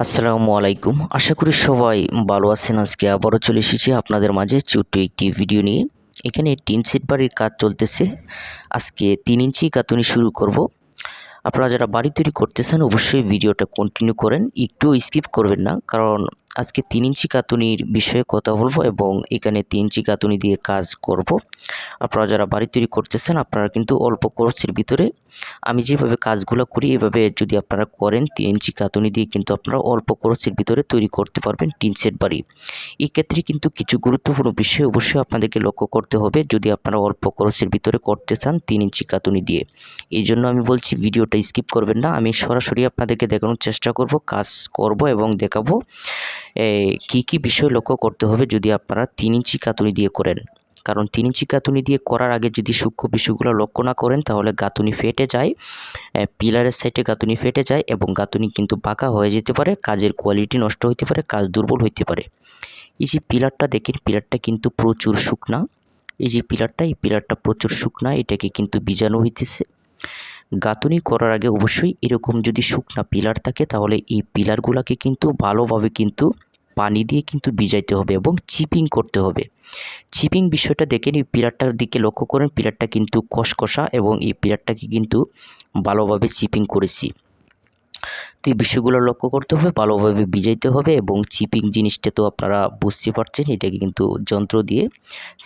আসসালামু আলাইকুম। আশা করি সবাই ভালো আছেন। আজকে আবারও চলে এসেছি আপনাদের মাঝে ছোট্ট একটি ভিডিও নিয়ে। এখানে টিন সেট বাড়ির কাজ চলতেছে। আজকে তিন ইঞ্চি কাতুনি শুরু করব। আপনারা যারা বাড়ি তৈরি করতেছেন, অবশ্যই ভিডিওটা কন্টিনিউ করেন। একটু স্কিপ করবেন না, কারণ আজকে তিন ইঞ্চি কাতুনির বিষয়ে কথা বলব এবং এখানে তিন ইঞ্চি কাতুনি দিয়ে কাজ করব। আপনারা যারা বাড়ি তৈরি করতেছেন, আপনারা কিন্তু অল্প খরচের ভিতরে আমি যেভাবে কাজগুলো করি, এভাবে যদি আপনারা করেন, তিন ইঞ্চি কাতুনি দিয়ে কিন্তু আপনারা অল্প খরচের ভিতরে তৈরি করতে পারবেন টিন সেট বাড়ি। এক্ষেত্রে কিন্তু কিছু গুরুত্বপূর্ণ বিষয় অবশ্যই আপনাদেরকে লক্ষ্য করতে হবে, যদি আপনারা অল্প খরচের ভিতরে করতে চান তিন ইঞ্চি কাতুনি দিয়ে। এই জন্য আমি বলছি ভিডিওটা স্কিপ করবেন না, আমি সরাসরি আপনাদেরকে দেখানোর চেষ্টা করব, কাজ করব এবং দেখাবো কি কি বিষয় লক্ষ্য করতে হবে যদি আপনারা তিন ইঞ্চি কাতুনি দিয়ে করেন। কারণ তিন ইঞ্চি গাঁথুনি দিয়ে করার আগে যদি সূক্ষ্ম বিষয়গুলো লক্ষ্য না করেন, তাহলে গাঁথুনি ফেটে যায় পিলারের সাইডে গাঁথুনি ফেটে যায় এবং গাঁথুনি কিন্তু বাঁকা হয়ে যেতে পারে, কাজের কোয়ালিটি নষ্ট হতে পারে, কাজ দুর্বল হইতে পারে। এই যে পিলারটা দেখেন, পিলারটা কিন্তু প্রচুর শুকনা। এই যে পিলারটা, এই পিলারটা প্রচুর শুকনা, এটাকে কিন্তু বীজাণু হইতেছে। গাঁথুনি করার আগে অবশ্যই এরকম যদি শুকনা পিলার থাকে, তাহলে এই পিলারগুলোকে কিন্তু ভালোভাবে কিন্তু পানি দিয়ে কিন্তু ভিজাইতে হবে এবং চিপিং করতে হবে। চিপিং বিষয়টা দেখেন, এই পিলারটার দিকে লক্ষ্য করেন, পিলারটা কিন্তু কষকষা এবং এই পিলারটাকে কিন্তু ভালোভাবে চিপিং করেছি। তো এই বিষয়গুলো লক্ষ্য করতে হবে, ভালোভাবে ভিজাইতে হবে এবং চিপিং জিনিসটা তো আপনারা বুঝতে পারছেন, এটাকে কিন্তু যন্ত্র দিয়ে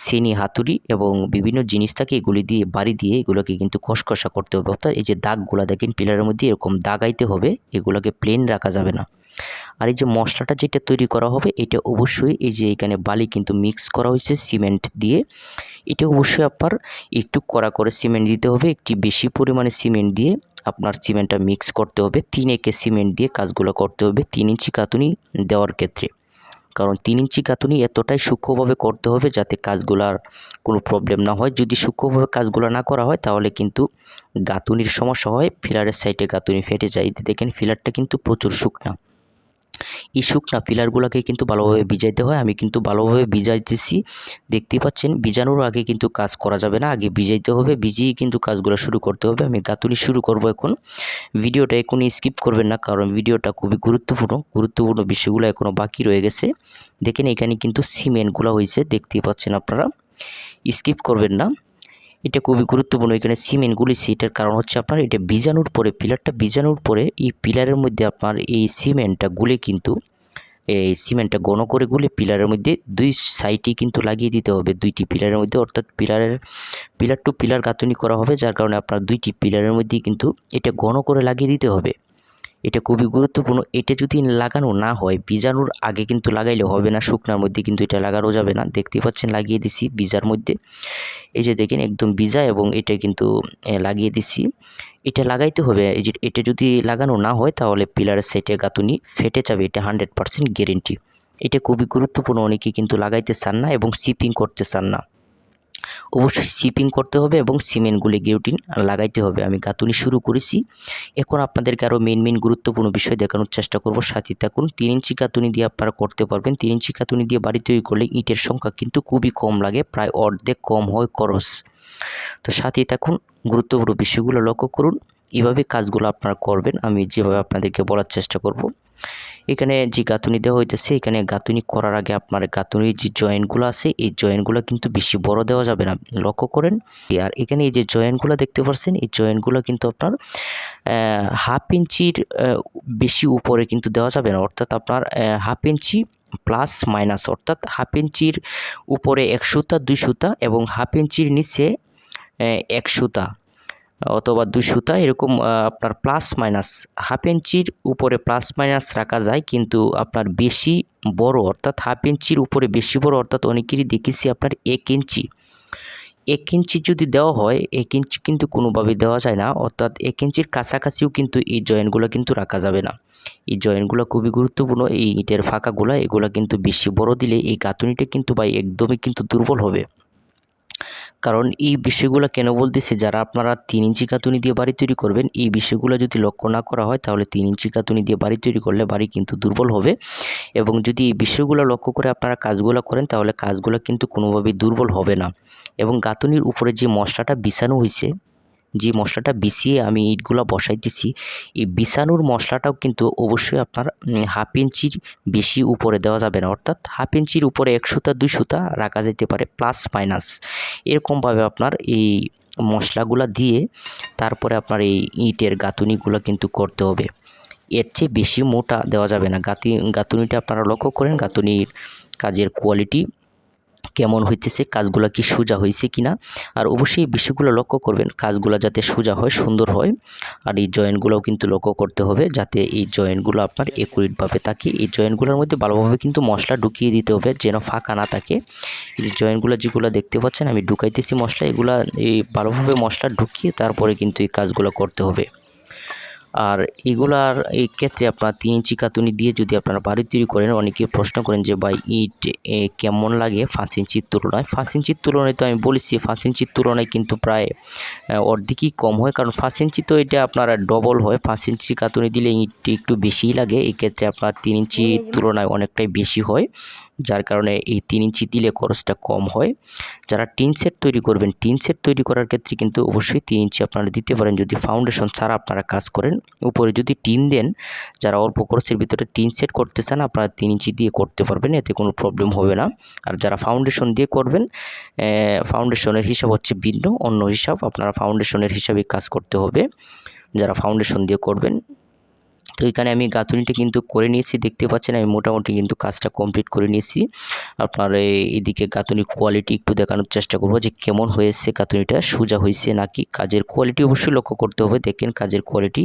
সেনি, হাতুড়ি এবং বিভিন্ন জিনিস থাকে, এগুলি দিয়ে, বাড়ি দিয়ে এগুলোকে কিন্তু কষকষা করতে হবে। অর্থাৎ এই যে দাগগুলো দেখেন, পিলারের মধ্যে এরকম দাগাইতে হবে, এগুলোকে প্লেন রাখা যাবে না। আর এই যে মশলাটা যেটা তৈরি করা হবে, এটা অবশ্যই এই যে এখানে বালি কিন্তু মিক্স করা হয়েছে সিমেন্ট দিয়ে। এটা অবশ্যই আপনার একটু কড়া করে সিমেন্ট দিতে হবে, একটি বেশি পরিমাণে সিমেন্ট দিয়ে আপনার সিমেন্টটা মিক্স করতে হবে। তিন একে সিমেন্ট দিয়ে কাজগুলো করতে হবে তিন ইঞ্চি কাতুনি দেওয়ার ক্ষেত্রে। কারণ তিন ইঞ্চি কাতুনি এতটাই সূক্ষ্মভাবে করতে হবে যাতে কাজগুলার কোনো প্রবলেম না হয়। যদি সূক্ষ্মভাবে কাজগুলো না করা হয়, তাহলে কিন্তু গাঁথুনির সমস্যা হয়, ফিলারের সাইডে গাঁথুনি ফেটে যায়। দেখেন ফিলারটা কিন্তু প্রচুর শুকনা। এই শুকনা পিলারগুলোকে কিন্তু ভালোভাবে ভিজাইতে হয়। আমি কিন্তু ভালোভাবে ভিজাইতেছি। দেখতেই পাচ্ছেন, ভিজানোর আগে কিন্তু কাজ করা যাবে না। আগে ভিজাইতে হবে ভিজিয়ে কিন্তু কাজগুলো শুরু করতে হবে। আমি গাতুনি শুরু করব এখন। ভিডিওটা এখনই স্কিপ করবেন না, কারণ ভিডিওটা খুবই গুরুত্বপূর্ণ। গুরুত্বপূর্ণ বিষয়গুলো এখনও বাকি রয়ে গেছে। দেখেন এখানে কিন্তু সিমেন্টগুলো হয়েছে, দেখতেই পাচ্ছেন আপনারা। স্কিপ করবেন না। এটা খুবই গুরুত্বপূর্ণ। এখানে সিমেন্ট গুলিছি এটার কারণ হচ্ছে আপনার এটা বীজাণুর পরে পিলারটা বীজাণুর পরে এই পিলারের মধ্যে আপনার এই সিমেন্টটা গুলে কিন্তু, এই সিমেন্টটা গণ করে গুলে পিলারের মধ্যে দুই সাইডে কিন্তু লাগিয়ে দিতে হবে। দুইটি পিলারের মধ্যে, অর্থাৎ পিলারের পিলার টু পিলার গাঁথনি করা হবে, যার কারণে আপনার দুইটি পিলারের মধ্যেই কিন্তু এটা গণ করে লাগিয়ে দিতে হবে। এটা খুবই গুরুত্বপূর্ণ। এটা যদি লাগানো না হয়, বীজাণুর আগে কিন্তু লাগাইলে হবে না, শুকনার মধ্যে কিন্তু এটা লাগানো যাবে না। দেখতে পাচ্ছেন, লাগিয়ে দিছি বীজার মধ্যে। এই যে দেখেন, একদম বীজা এবং এটা কিন্তু লাগিয়ে দিছি। এটা লাগাইতে হবে, এই যে এটা যদি লাগানো না হয়, তাহলে পিলারের সেটে গাঁথুনি ফেটে যাবে, এটা হান্ড্রেড পারসেন্ট গ্যারেন্টি। এটা খুবই গুরুত্বপূর্ণ, অনেকে কিন্তু লাগাইতে চান না এবং শিপিং করতে চান না। অবশ্যই শিপিং করতে হবে এবং সিমেন্টগুলি গিউটিন লাগাইতে হবে। আমি গাঁথুনি শুরু করেছি। এখন আপনাদেরকে আরও মেন মেন গুরুত্বপূর্ণ বিষয় দেখানোর চেষ্টা করব। সাথে থাকুন, তিন ইঞ্চি গাঁথুনি দিয়ে আপনারা করতে পারবেন। তিন ইঞ্চি গাঁথুনি দিয়ে বাড়ি তৈরি করলে ইটের সংখ্যা কিন্তু খুবই কম লাগে, প্রায় অর্ধেক কম হয় খরচ। তো সাথে থাকুন, গুরুত্বপূর্ণ বিষয়গুলো লক্ষ্য করুন। এভাবে কাজগুলো আপনারা করবেন, আমি যেভাবে আপনাদেরকে বলার চেষ্টা করব। এখানে যে গাঁথুনি দেওয়া হইতেছে, এখানে গাঁথুনি করার আগে আপনার গাঁথুনির যে জয়েন্টগুলো আছে, এই জয়েন্টগুলো কিন্তু বেশি বড় দেওয়া যাবে না, লক্ষ্য করেন। আর এখানে এই যে জয়েন্টগুলো দেখতে পাচ্ছেন এই জয়েন্টগুলো কিন্তু আপনার হাফ ইঞ্চির বেশি উপরে কিন্তু দেওয়া যাবে না, অর্থাৎ আপনার হাফ ইঞ্চি প্লাস মাইনাস, অর্থাৎ হাফ ইঞ্চির উপরে এক সুতা, দুই সুতা এবং হাফ ইঞ্চির নিচে এক সুতা। অথবা দুই সুতা, এরকম আপনার প্লাস মাইনাস হাফ ইঞ্চির উপরে প্লাস মাইনাস রাখা যায়, কিন্তু আপনার বেশি বড়, অর্থাৎ হাফ ইঞ্চির উপরে বেশি বড়, অর্থাৎ অনেকেরই দেখেছি আপনার এক ইঞ্চি। এক ইঞ্চি যদি দেওয়া হয়, এক ইঞ্চি কিন্তু কোনোভাবে দেওয়া যায় না, অর্থাৎ এক ইঞ্চির কাছাকাছিও কিন্তু এই জয়েন্টগুলো কিন্তু রাখা যাবে না। এই জয়েন্টগুলো খুবই গুরুত্বপূর্ণ, এই ইটের ফাঁকাগুলো, এগুলো কিন্তু বেশি বড় দিলে এই গাঁথুনিটা কিন্তু বা একদমই কিন্তু দুর্বল হবে। কারণ এই বিষয়গুলো কেন বলতেছে? যারা আপনারা তিন ইঞ্চি কাতুনি দিয়ে বাড়ি তৈরি করবেন, এই বিষয়গুলো যদি লক্ষ্য না করা হয়, তাহলে তিন ইঞ্চি কাতুনি দিয়ে বাড়ি তৈরি করলে বাড়ি কিন্তু দুর্বল হবে। এবং যদি এই বিষয়গুলো লক্ষ্য করে আপনারা কাজগুলো করেন, তাহলে কাজগুলো কিন্তু কোনোভাবেই দুর্বল হবে না। এবং গাঁথুনির উপরে যে মশলাটা বিছানো হয়েছে যে মশলাটা বিছিয়ে আমি ইটগুলো বসাইতেছি, এই বিছানোর মশলাটাও কিন্তু অবশ্যই আপনার হাফ ইঞ্চির বেশি উপরে দেওয়া যাবে না। অর্থাৎ হাফ ইঞ্চির উপরে এক সুতা, দুই সুতা রাখা যেতে পারে প্লাস মাইনাস। এরকমভাবে আপনার এই মশলাগুলা দিয়ে তারপরে আপনার এই ইটের গাঁথুনিগুলো কিন্তু করতে হবে। এর চেয়ে বেশি মোটা দেওয়া যাবে না। গাঁথি, গাঁথুনিটা আপনারা লক্ষ্য করেন, গাঁথুনির কাজের কোয়ালিটি কেমন হইতেছে, কাজগুলো কি সোজা হয়েছে কি না আর অবশ্যই এই বিষয়গুলো লক্ষ্য করবেন, কাজগুলো যাতে সোজা হয়, সুন্দর হয়। আর এই জয়েন্টগুলোও কিন্তু লক্ষ্য করতে হবে, যাতে এই জয়েন্টগুলো আপনার একুরেটভাবে থাকে। এই জয়েন্টগুলোর মধ্যে ভালোভাবে কিন্তু মশলা ঢুকিয়ে দিতে হবে, যেন ফাঁকা না থাকে। এই জয়েন্টগুলো যেগুলো দেখতে পাচ্ছেন, আমি ঢুকাইতেছি মশলা, এগুলা এই ভালোভাবে মশলা ঢুকিয়ে তারপরে কিন্তু এই কাজগুলো করতে হবে। আর এগুলার এই ক্ষেত্রে আপনার তিন ইঞ্চি কাতুনি দিয়ে যদি আপনারা বাড়ি তৈরি করেন অনেকে প্রশ্ন করেন যে ভাই ইট কেমন লাগে পাঁচ ইঞ্চির তুলনায়? পাঁচ ইঞ্চির তুলনায় তো আমি বলেছি পাঁচ ইঞ্চির তুলনায় কিন্তু প্রায় অর্ধেকই কম হয়। কারণ পাঁচ ইঞ্চি তো এটা আপনার ডবল হয়। পাঁচ ইঞ্চি কাতুনি দিলে ইট একটু বেশিই লাগে। এই ক্ষেত্রে আপনার তিন ইঞ্চির তুলনায় অনেকটাই বেশি হয়। যার কারণে এই তিন ইঞ্চি দিলে খরচটা কম হয়। যারা টিন সেট তৈরি করবেন, টিন সেট তৈরি করার ক্ষেত্রে কিন্তু অবশ্যই তিন ইঞ্চি আপনারা দিতে পারেন। যদি ফাউন্ডেশন ছাড়া আপনারা কাজ করেন, উপরে যদি টিন দেন, যারা অল্প খরচের ভিতরে টিন সেট করতে চান, আপনারা তিন ইঞ্চি দিয়ে করতে পারবেন, এতে কোনো প্রবলেম হবে না। আর যারা ফাউন্ডেশন দিয়ে করবেন ফাউন্ডেশনের হিসাব হচ্ছে ভিন্ন, অন্য হিসাব আপনারা ফাউন্ডেশনের হিসাবে কাজ করতে হবে। যারা ফাউন্ডেশন দিয়ে করবেন তো এখানে আমি গাঁথুনিটা কিন্তু করে নিয়েছি, দেখতে পাচ্ছেন আমি মোটামুটি কিন্তু কাজটা কমপ্লিট করে নিয়েছি। আপনার এইদিকে গাঁথুনির কোয়ালিটি একটু দেখানোর চেষ্টা করব যে কেমন হয়েছে গাঁথুনিটা, সোজা হয়েছে নাকি? কাজের কোয়ালিটি অবশ্যই লক্ষ্য করতে হবে, দেখেন কাজের কোয়ালিটি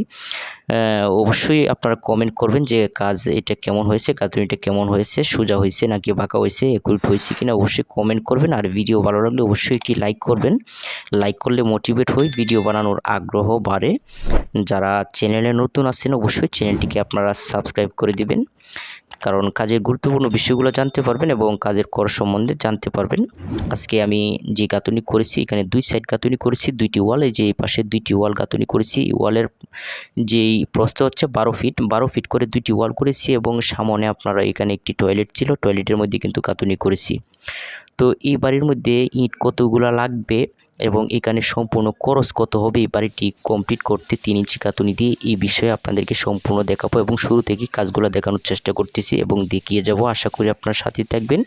অবশ্যই আপনারা কমেন্ট করবেন যে কাজ এটা কেমন হয়েছে, গাঁথুনিটা কেমন হয়েছে, সোজা হয়েছে নাকি বাঁকা হয়েছে একুরেট হয়েছে কিনা অবশ্যই কমেন্ট করবেন। আর ভিডিও ভালো লাগলে অবশ্যই একটি লাইক করবেন। লাইক করলে মোটিভেট হই ভিডিও বানানোর আগ্রহ বাড়ে। যারা চ্যানেলে নতুন আছেন অবশ্যই চ্যানেলটিকে আপনারা সাবস্ক্রাইব করে দিবেন। কারণ কাজের গুরুত্বপূর্ণ বিষয়গুলো জানতে পারবেন এবং কাজের কর সম্বন্ধে জানতে পারবেন। আজকে আমি যে গাঁথুনি করেছি, এখানে দুই সাইড গাঁথুনি করেছি, দুইটি ওয়াল যে পাশে দুইটি ওয়াল গাঁথুনি করেছি। ওয়ালের যেই প্রস্থ হচ্ছে বারো ফিট বারো ফিট করে দুইটি ওয়াল করেছি এবং সামনে আপনারা এখানে একটি টয়লেট ছিল টয়লেটের মধ্যে কিন্তু গাঁথুনি করেছি। তো এই বাড়ির মধ্যে ইট কতগুলা লাগবে এবং এখানে সম্পূর্ণ খরচ কত হবে। এই বাড়িটি কমপ্লিট করতে তিন ইঞ্চি কাতুনি দিয়ে এই বিষয়ে আপনাদেরকে সম্পূর্ণ দেখাবো এবং শুরু থেকে কাজগুলো দেখানোর চেষ্টা করতেছি এবং দেখিয়ে যাব। আশা করি আপনার সাথে থাকবেন।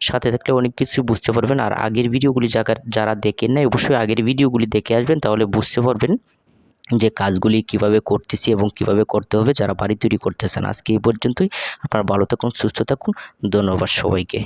সাথে থাকলে অনেক কিছু বুঝতে পারবেন। আর আগের ভিডিওগুলি যারা যারা দেখেন না অবশ্যই আগের ভিডিওগুলি দেখে আসবেন, তাহলে বুঝতে পারবেন যে কাজগুলি কীভাবে করতেছি এবং কীভাবে করতে হবে। যারা বাড়ি তৈরি করতেছেন, আজকে এই পর্যন্তই। আপনারা ভালো থাকুন, সুস্থ থাকুন। ধন্যবাদ সবাইকে।